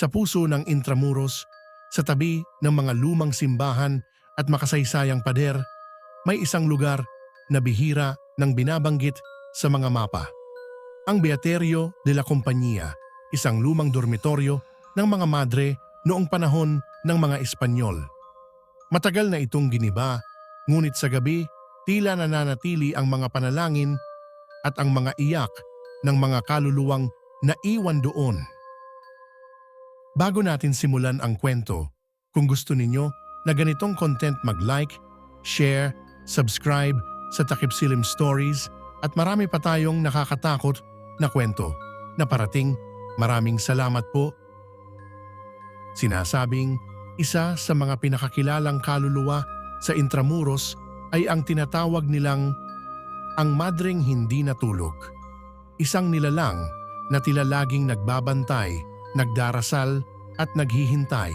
Sa puso ng Intramuros, sa tabi ng mga lumang simbahan at makasaysayang pader, may isang lugar na bihira ng binabanggit sa mga mapa. Ang Beaterio de la Compañía, isang lumang dormitoryo ng mga madre noong panahon ng mga Espanyol. Matagal na itong giniba, ngunit sa gabi, tila nananatili ang mga panalangin at ang mga iyak ng mga kaluluwang naiwan doon. Bago natin simulan ang kwento, kung gusto ninyo na ganitong content mag-like, share, subscribe sa Takip Silim Stories at marami pa tayong nakakatakot na kwento na parating. Maraming salamat po. Sinasabing isa sa mga pinakakilalang kaluluwa sa Intramuros ay ang tinatawag nilang ang madring hindi natulog. Isang nilalang na tila laging nagbabantay, nagdarasal at naghihintay.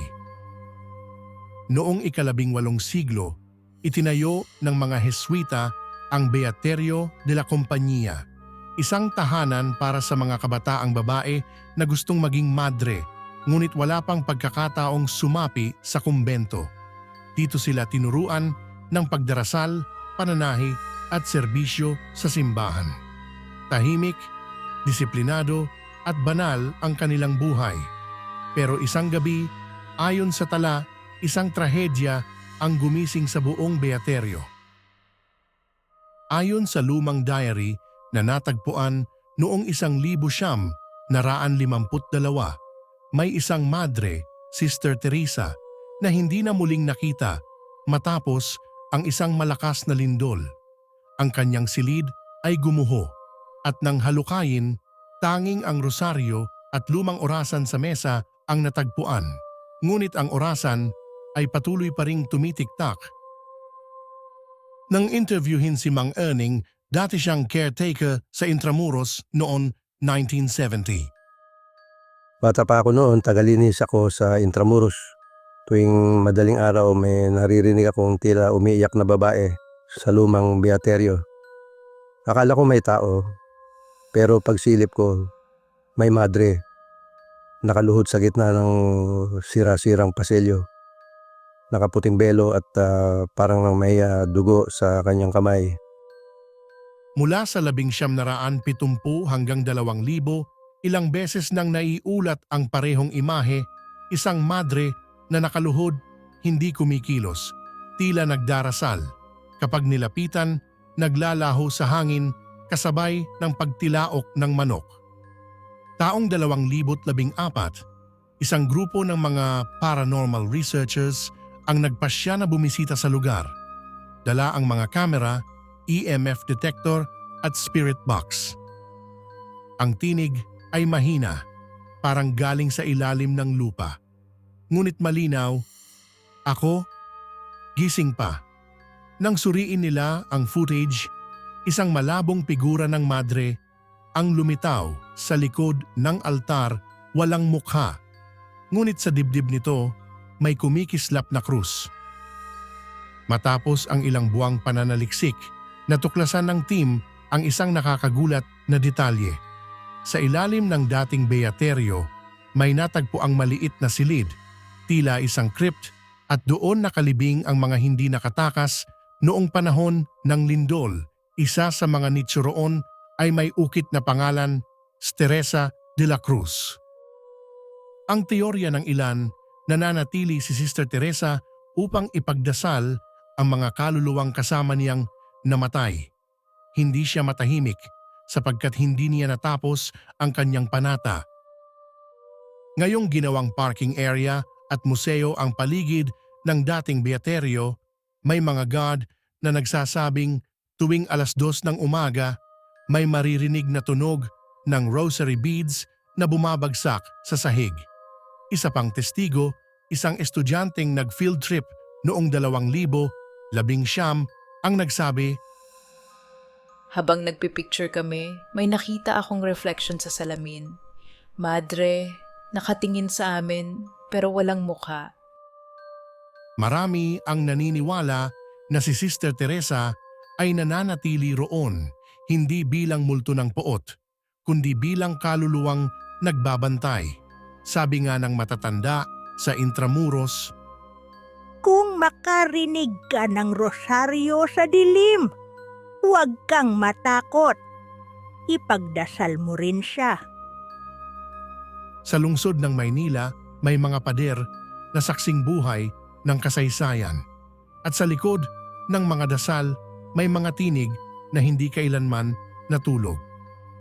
Noong ikalabing walong siglo, itinayo ng mga Heswita ang Beaterio de la Compañía, isang tahanan para sa mga kabataang babae na gustong maging madre ngunit wala pang pagkakataong sumapi sa kumbento. Dito sila tinuruan ng pagdarasal, pananahi at serbisyo sa simbahan. Tahimik, disiplinado at banal ang kanilang buhay. Pero isang gabi, ayon sa tala, isang trahedya ang gumising sa buong Beaterio. Ayon sa lumang diary na natagpuan noong isang libo siyam naraan limamput dalawa, may isang madre, Sister Teresa, na hindi na muling nakita matapos ang isang malakas na lindol. Ang kanyang silid ay gumuho at nang halukayin, tanging ang rosaryo at lumang orasan sa mesa ang natagpuan. Ngunit ang orasan ay patuloy pa ring tumitiktak. Nang interviewin si Mang Erning, dati siyang caretaker sa Intramuros noon 1970. Bata pa ako noon, tagalinis ako sa Intramuros. Tuwing madaling araw may naririnig akong tila umiiyak na babae sa lumang beaterio. Akala ko may tao, pero pagsilip ko, may madre. Nakaluhod sa gitna ng sira-sirang pasilyo. Nakaputing belo at ah, parang may ah, dugo sa kanyang kamay. Mula sa labing siyam naraan pitumpu hanggang dalawang libo, ilang beses nang naiulat ang parehong imahe, isang madre na nakaluhod, hindi kumikilos, tila nagdarasal. Kapag nilapitan, naglalaho sa hangin kasabay ng pagtilaok ng manok. Taong dalawang libot labing apat, isang grupo ng mga paranormal researchers ang nagpasya na bumisita sa lugar. Dala ang mga kamera, EMF detector at spirit box. Ang tinig ay mahina, parang galing sa ilalim ng lupa. Ngunit malinaw, ako, gising pa. Nang suriin nila ang footage, isang malabong figura ng madre ang lumitaw sa likod ng altar walang mukha. Ngunit sa dibdib nito, may kumikislap na krus. Matapos ang ilang buwang pananaliksik, natuklasan ng team ang isang nakakagulat na detalye. Sa ilalim ng dating beaterio, may natagpo ang maliit na silid, tila isang crypt at doon nakalibing ang mga hindi nakatakas noong panahon ng lindol. Isa sa mga nicho roon ay may ukit na pangalan, Teresa de la Cruz. Ang teorya ng ilan, nananatili si Sister Teresa upang ipagdasal ang mga kaluluwang kasama niyang namatay. Hindi siya matahimik sapagkat hindi niya natapos ang kanyang panata. Ngayong ginawang parking area at museo ang paligid ng dating beaterio, may mga guard na nagsasabing tuwing alas dos ng umaga, may maririnig na tunog ng rosary beads na bumabagsak sa sahig. Isa pang testigo, isang estudyanteng nag-field trip noong dalawang libo, labing siyam, ang nagsabi, Habang nagpipicture kami, may nakita akong reflection sa salamin. Madre, nakatingin sa amin pero walang mukha. Marami ang naniniwala na si Sister Teresa ay nananatili roon hindi bilang multo ng poot, kundi bilang kaluluwang nagbabantay. Sabi nga ng matatanda sa Intramuros, Kung makarinig ka ng rosaryo sa dilim, huwag kang matakot. Ipagdasal mo rin siya. sa lungsod ng Maynila may mga pader na saksing buhay ng kasaysayan. At sa likod ng mga dasal may mga tinig na hindi kailanman natulog.